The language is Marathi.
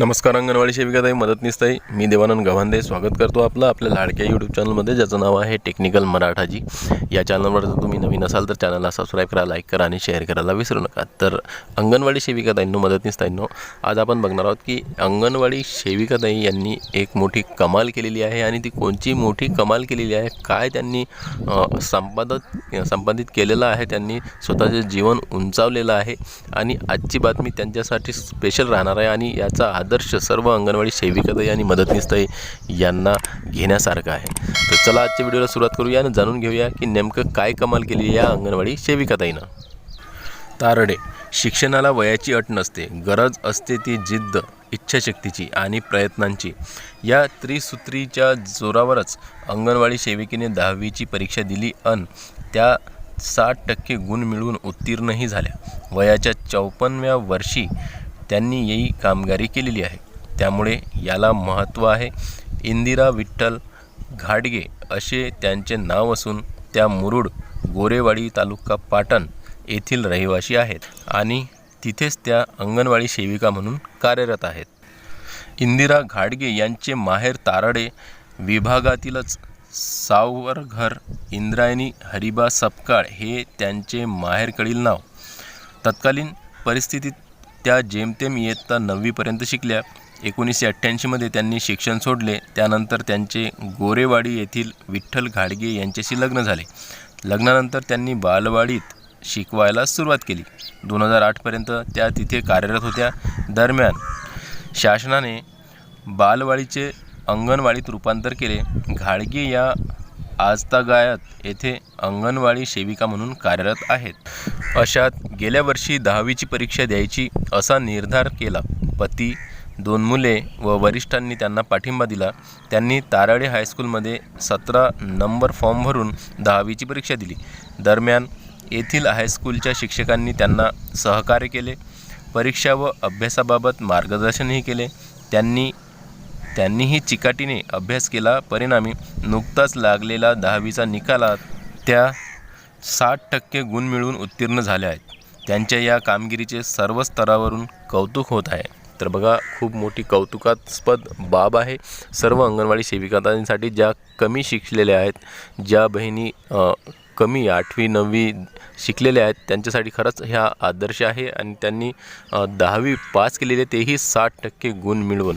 नमस्कार अंगणवाडी सेविकाताई मदतनीसताई. मी देवानंद गव्हांदे. स्वागत करतो आपलं आपल्या लाडक्या यूट्यूब चॅनलमध्ये ज्याचं नाव आहे टेक्निकल मराठाजी. या चॅनलवर जर तुम्ही नवीन असाल तर चॅनलला सबस्क्राईब करा लाईक करा आणि शेअर करायला विसरू नका. तर अंगणवाडी सेविकाताईंनो मदतनीसताईंनो आज आपण बघणार आहोत की अंगणवाडी सेविकाताई यांनी एक मोठी कमाल केलेली आहे आणि ती कोणची मोठी कमाल केलेली आहे? काय त्यांनी संपादक संपादित केलेलं आहे? त्यांनी स्वतःचे जीवन उंचावलेलं आहे. आणि आजची बातमी त्यांच्यासाठी स्पेशल राहणार आहे आणि याचा आदर्श सर्व अंगणवाडी सेविकाताई आणि मदतनीसताई यांना घेण्यासारखा आहे. तर चला आजच्या व्हिडिओला सुरुवात करूया आणि जाणून घेऊया की नेमकं काय कमाल केली या अंगणवाडी सेविकाताईनं तारडे शिक्षणाला वयाची अट नसते गरज असते ती जिद्द इच्छाशक्तीची आणि प्रयत्नांची. या त्रिसूत्रीच्या जोरावरच अंगणवाडी सेविकेने दहावीची परीक्षा दिली अन त्या साठ टक्के गुण मिळवून उत्तीर्णही झाल्या. वयाच्या चौपन्नव्या वर्षी त्यांनी येई कामगारी केलेली आहे. त्यामुळे याला महत्त्व आहे. इंदिरा विठ्ठल घाडगे असे त्यांचे नाव असून त्या मुरुड गोरेवाडी तालुका पाटण येथील रहिवासी आहेत आणि तिथेच त्या अंगणवाडी सेविका म्हणून कार्यरत आहेत. इंदिरा घाडगे यांचे माहेर तारडे विभागातीलच सावरघर इंद्रायणी हरिबा सपकाळ हे त्यांचे माहेरकडील नाव. तत्कालीन परिस्थितीत त्या जेमतेम इयत्ता नववीपर्यंत शिकल्या. एकोणीसशे अठ्ठ्याऐंशीमध्ये त्यांनी शिक्षण सोडले. त्यानंतर त्यांचे गोरेवाडी येथील विठ्ठल घाडगे यांच्याशी लग्न झाले. लग्नानंतर त्यांनी बालवाडीत शिकवायला सुरुवात केली. दोन हजार आठपर्यंत त्या तिथे कार्यरत होत्या. दरम्यान शासनाने बालवाडीचे अंगणवाडीत रूपांतर केले. घाडगे या आजतागायत येथे अंगणवाडी सेविका म्हणून कार्यरत आहेत. अशात गेल्या वर्षी दहावीची परीक्षा द्यायची असा निर्धार केला. पती दोन मुले व वरिष्ठांनी त्यांना पाठिंबा दिला. त्यांनी ताराडे हायस्कूलमध्ये सतरा नंबर फॉर्म भरून दहावीची परीक्षा दिली. दरम्यान येथील हायस्कूलच्या शिक्षकांनी त्यांना सहकार्य केले. परीक्षा व अभ्यासाबाबत मार्गदर्शनही केले. त्यांनी त्यांनीही चिकाटीने अभ्यास केला. परिणामी नुकताच लागलेला दहावीचा निकालात त्या साठ टक्के गुण मिळवून उत्तीर्ण झाल्या आहेत. त्यांच्या या कामगिरीचे सर्व स्तरावरून कौतुक होत आहे. तर बघा खूप मोठी कौतुकास्पद बाब आहे. सर्व अंगणवाडी सेविकांसाठी ज्या कमी शिकलेल्या आहेत ज्या बहिणी कमी आठवी नववी शिकलेल्या आहेत त्यांच्यासाठी खरंच ह्या आदर्श आहे. आणि त्यांनी दहावी पास केलेले तेही साठ टक्के गुण मिळवून